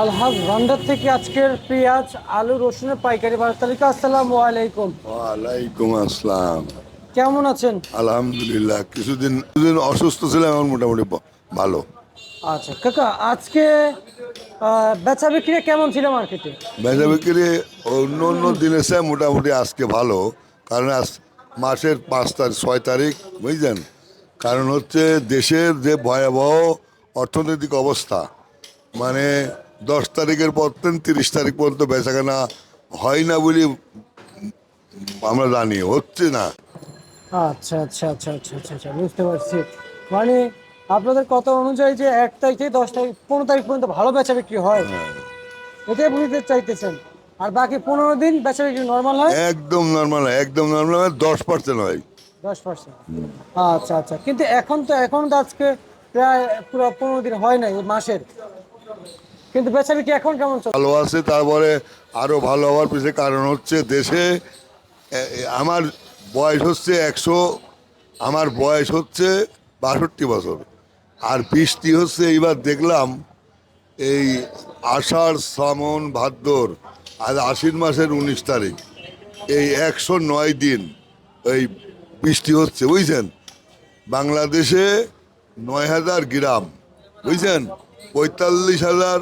আলহাজ ভান্ডার থেকে আজকের পেঁয়াজ আলু রসুনের পাইকারি বাজার তালিকা। আসসালামু আলাইকুম। ওয়ালাইকুম আসসালাম। কেমন আছেন? আলহামদুলিল্লাহ কিছুদিন কিছুদিন অসুস্থ ছিলাম এখন মোটামুটি ভালো। আচ্ছা কাকা আজকে বেচা বিক্রি কেমন ছিল মার্কেটে? বেচা বিক্রি অন্য অন্য দিনের চেয়ে মোটামুটি আজকে ভালো কারণ আজ মাসের পাঁচ তারিখ ছয় তারিখ বুঝলেন? কারণ হচ্ছে দেশের যে ভয়াবহ অর্থনৈতিক অবস্থা মানে দশ তারিখের পর থেকে তিরিশ তারিখ পর্যন্ত বেচাকেনা হয় না বলে আমরা জানি হচ্ছে না। আচ্ছা আচ্ছা আচ্ছা আচ্ছা আচ্ছা আচ্ছা বুঝতে পারছি। মানে আপনাদের কথা অনুযায়ী যে এক তারিখ থেকে দশ তারিখ পনেরো তারিখ পর্যন্ত ভালো বেচা বিক্রি হয়। এটাই বুঝতে চাইতেছেন। আর বাকি পনেরো দিন বেচা বিক্রি নর্মাল হয়? একদম নর্মাল হয় একদম নর্মাল হয় দশ পার্সেন্ট হয়। দশ পার্সেন্ট আচ্ছা আচ্ছা কিন্তু এখন তো এখন তো আজকে প্রায় পুরো পনেরো দিন হয় নাই মাসের। কিন্তু বেচা এখন কেমন চলছে ভালো আছে, তারপরে আরও ভালো হওয়ার পিছনে কারণ হচ্ছে দেশে আমার বয়স হচ্ছে একশো, আমার বয়স হচ্ছে বাষট্টি বছর। আর বৃষ্টি হচ্ছে, এইবার দেখলাম এই আষাঢ় শ্রাবণ ভাদ্র আর আশ্বিন মাসের উনিশ তারিখ, এই একশো নয় দিন এই বৃষ্টি হচ্ছে, বুঝছেন? বাংলাদেশে নয় হাজার গ্রাম, বুঝছেন? পঁয়তাল্লিশ হাজার,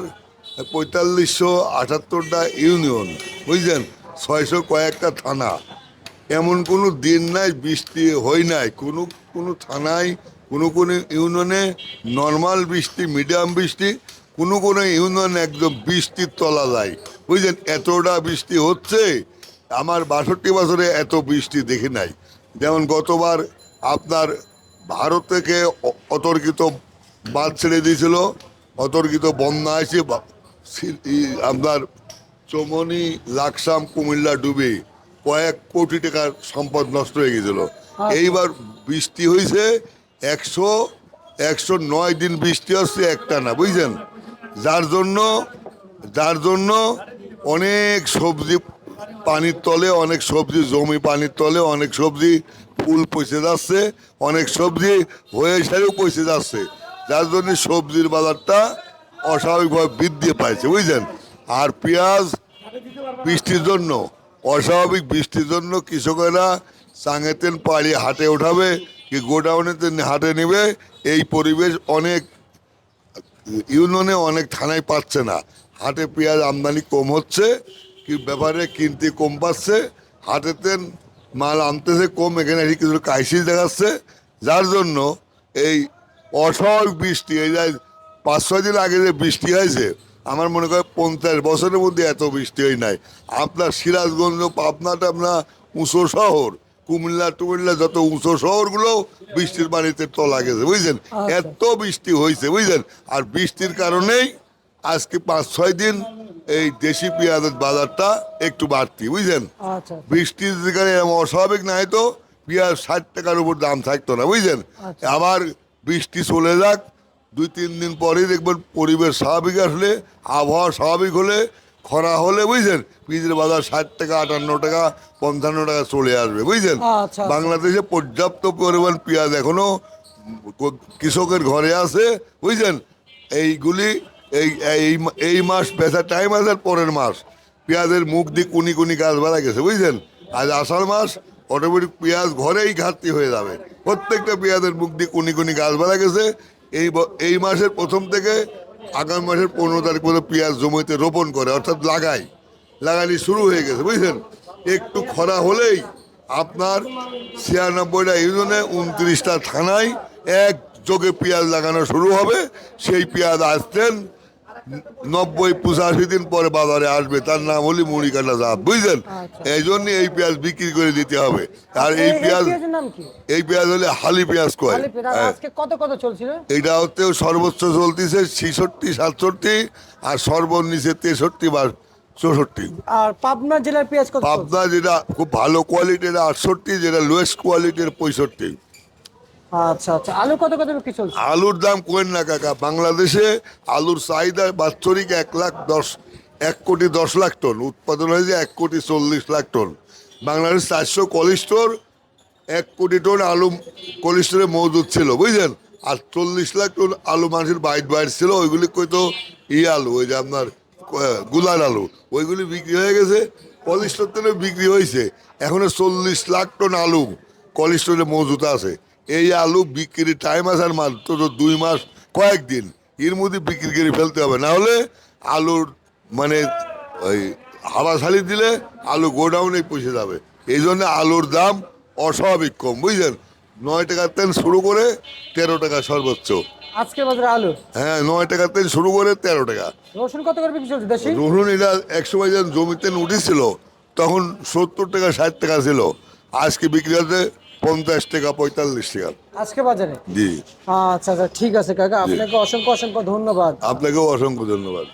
পঁয়তাল্লিশশো আটাত্তরটা ইউনিয়ন বুঝছেন ছয়শো কয়েকটা থানা। এমন কোনো দিন নাই, বৃষ্টি হয় নাই। কোনো কোনো থানায়, কোনো কোনো ইউনিয়নে নর্মাল বৃষ্টি, মিডিয়াম বৃষ্টি, কোনো কোনো ইউনিয়নে একদম বৃষ্টির তলা যায় বুঝলেন? এতটা বৃষ্টি হচ্ছে, আমার বাষট্টি বছরে এত বৃষ্টি দেখি নাই। যেমন গতবার আপনার ভারত থেকে অতর্কিত বাদ ছেড়ে দিয়েছিল অতর্কিত বন্যা এসে আপনার চমনি লাকসাম কুমিল্লা ডুবে কয়েক কোটি টাকার সম্পদ নষ্ট হয়ে গেছিল। এইবার বৃষ্টি হয়েছে একশো একশো নয় দিন বৃষ্টি হচ্ছে একটা না বুঝছেন? যার জন্য যার জন্য অনেক সবজি পানির তলে অনেক সবজি জমি পানির তলে অনেক সবজি ফুল পচে যাচ্ছে অনেক সবজি হয়ে সেরেও পচে যাচ্ছে। যার জন্য সবজির বাজারটা অস্বাভাবিকভাবে বৃদ্ধি পাইছে, বুঝলেন? আর পেঁয়াজ বৃষ্টির জন্য, অস্বাভাবিক বৃষ্টির জন্য কৃষকেরা চাঙেতেন পাড়ি হাটে ওঠাবে, কি গোডাউনেতে হাটে নেবে, এই পরিবেশ অনেক, ইউনিয়নে অনেক থানায় পাচ্ছে না। হাটে পেঁয়াজ আমদানি কম হচ্ছে, কি ব্যাপারে কিনতে কম পাচ্ছে হাটেতে মাল আনতেছে কম, এখানে কিছু ক্রাইসিস দেখাচ্ছে, যার জন্য এই অস্বাভাবিক বৃষ্টি এই যে পাঁচ ছয় দিন আগে যে বৃষ্টি হয়েছে আমার মনে করে পঞ্চাশ বছরের মধ্যে এত বৃষ্টি হয় নাই। আপনার সিরাজগঞ্জ পাবনা টাবনা উঁচু শহর কুমিল্লা টুমিল্লা যত উঁচু শহরগুলো বৃষ্টির পানিতে তলা গেছে বুঝছেন? এত বৃষ্টি হয়েছে বুঝলেন আর বৃষ্টির কারণেই আজকে পাঁচ ছয় দিন এই দেশি পেঁয়াজের বাজারটা একটু বাড়তি বুঝলেন আচ্ছা। বৃষ্টির এরকম অস্বাভাবিক নাই তো পেঁয়াজ ষাট টাকার উপর দাম থাকতো না বুঝলেন আচ্ছা। আবার বৃষ্টি চলে যাক দুই তিন দিন পরেই দেখবেন পরিবেশ স্বাভাবিক আসলে আবহাওয়া স্বাভাবিক হলে খরা হলে বুঝছেন পেঁয়াজের বাজার ষাট টাকা আটান্ন টাকা পঞ্চান্ন টাকা চলে আসবে বুঝলেন? আচ্ছা। বাংলাদেশে পর্যাপ্ত পরিমাণ পেঁয়াজ এখনও কৃষকের ঘরে আছে বুঝছেন এইগুলি এই এই এই মাস বেচার টাইম আছে পরের মাস। পেঁয়াজের মুখ দিয়ে কুনি কুনি গাছ বাড়া গেছে বুঝলেন? আজ আষাঢ় মাস অটোমেটিক পেঁয়াজ ঘরেই ঘাটতি হয়ে যাবে। প্রত্যেকটা পেঁয়াজের মুখ দিয়ে কুনি কুনি গাছ বাড়া গেছে। এই এই মাসের প্রথম থেকে আগামী মাসের পনেরো তারিখ পর্যন্ত পেঁয়াজ জমিতে রোপণ করে, অর্থাৎ লাগাই। লাগানি শুরু হয়ে গেছে, বুঝলেন? একটু খরা হলেই আপনার ছিয়ানব্বইটা ইউনিয়নে উনত্রিশটা থানায় এক যোগে পেঁয়াজ লাগানো শুরু হবে। সেই পেঁয়াজ আসতেন নব্বই পঁচাশি দিন পরে বাজারে আসবে তার নাম হলি মুড়ি কাটা জাত বুঝলেন? আচ্ছা। এই জন্য এই পেঁয়াজ বিক্রি করে দিতে হবে। আর এই পেঁয়াজ এই পেঁয়াজ হলে হালি পেঁয়াজ কয়? হ্যাঁ। আজকে কত কত চলছিল? এটা হচ্ছে সর্বোচ্চ চলতেছে ছিষট্টি সাতষট্টি আর সর্বনিচে তেষট্টি বা চৌষট্টি। আর পাবনা জেলার পেঁয়াজ পাবনা যেটা খুব ভালো কোয়ালিটির আটষট্টি যেটা লোয়েস্ট কোয়ালিটির পঁয়ষট্টি। আচ্ছা আচ্ছা। আলু কত কত বিক্রি চলছে? আলুর দাম কোয়েন না কাকা? বাংলাদেশে আলুর চাহিদা বাৎসরিক এক লাখ দশ, এক কোটি দশ লাখ টন। উৎপাদন হয়েছে এক কোটি চল্লিশ লাখ টন। বাংলাদেশ চারশো কোল্ড স্টোর এক কোটি টন আলু কোল্ড স্টোরে মজুদ ছিল, বুঝলেন? আর চল্লিশ লাখ টন আলু মানুষের বাইট বাইট ছিল, ওইগুলি কই তো? ই আলু, ওই যে আপনারগুলার আলু। ওইগুলি বিক্রি হয়ে গেছে কলিস্টোর তেলে বিক্রি হয়েছে। এখনও চল্লিশ লাখ টন আলু কলিস্টোরে মজুত আছে। এই আলু বিক্রির টাইম আছে আর মাত্র তো দুই মাস কয়েকদিন। এর মধ্যে বিক্রি করে ফেলতে হবে। না হলে আলুর মানে ওই হাওয়া ছাড়ি দিলে আলু গোডাউনে পৌঁছে যাবে। এই জন্য আলুর দাম অস্বাভাবিক কম বুঝলেন? নয় টাকার তেল শুরু করে তেরো টাকা সর্বোচ্চ। আজকে বাজারে আলু? হ্যাঁ নয় টাকার তেল শুরু করে তেরো টাকা। রসুন কত করে বিক্রি চলছে দেশি? রসুন এটা একসময় যখন জমিতে উঠেছিল তখন সত্তর টাকা ষাট টাকা ছিল। আজকে বিক্রি হচ্ছে পঞ্চাশ টাকা পঁয়তাল্লিশ টাকা। আজকে বাজারে? জি। আচ্ছা আচ্ছা ঠিক আছে কাকা। আপনাকে অসংখ্য অসংখ্য ধন্যবাদ। আপনাকেও অসংখ্য ধন্যবাদ।